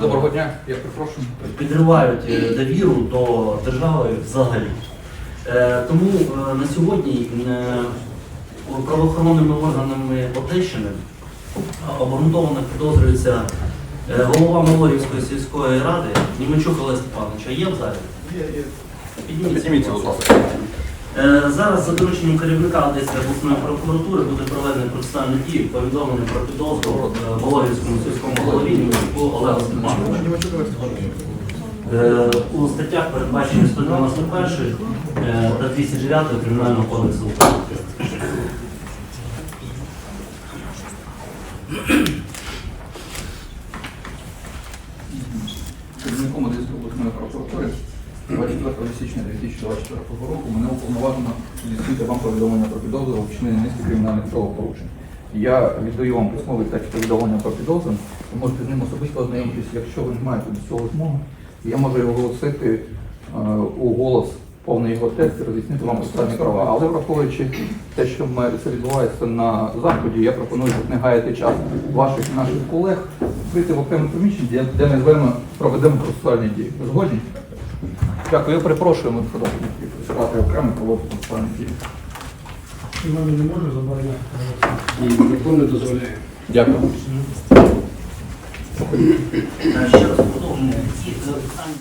Доброго дня, я перепрошую. підривають е, довіру до держави взагалі. Е, Тому е, на сьогодні правоохоронними органами Одещини обґрунтовано підозрюється голова Малорівської сільської ради Німечук Олег Степанович. А Є в залі? Підніміться. Підніміться, будь ласка. Е, Зараз за дорученням керівника Одеської обласної прокуратури буде проведено процесуальні дії, повідомлення про підозру е, Малорівському сільському голові Олегу Степановичу. Е, У статтях передбачені 191 е, та 209 Кримінального кодексу України. Керівником Одеської обласної прокуратури 24 січня 2024 року мене уповноважено здійснити вам повідомлення про підозру у низки кримінальних правопорушень. Я віддаю вам письмовий текст повідомлення про підозру. Ви можете з ним особисто ознайомитися, якщо ви не маєте до цього змоги. Я можу його оголосити е, у голос повний його текст і роз'яснити вам останні права. Але враховуючи те, що це відбувається на заході, я пропоную щоб не гаяти час ваших і наших колег вийти в окреме приміщення, де, де ми з вами проведемо процесуальні дії. Згодні? Дякую, я перепрошую, ми подобаємо працювати окремо процесуальні дії. І мамі не можу забороняти. Ні, закон не дозволяє. Дякую. Е, Ще раз продовжуємо. Е,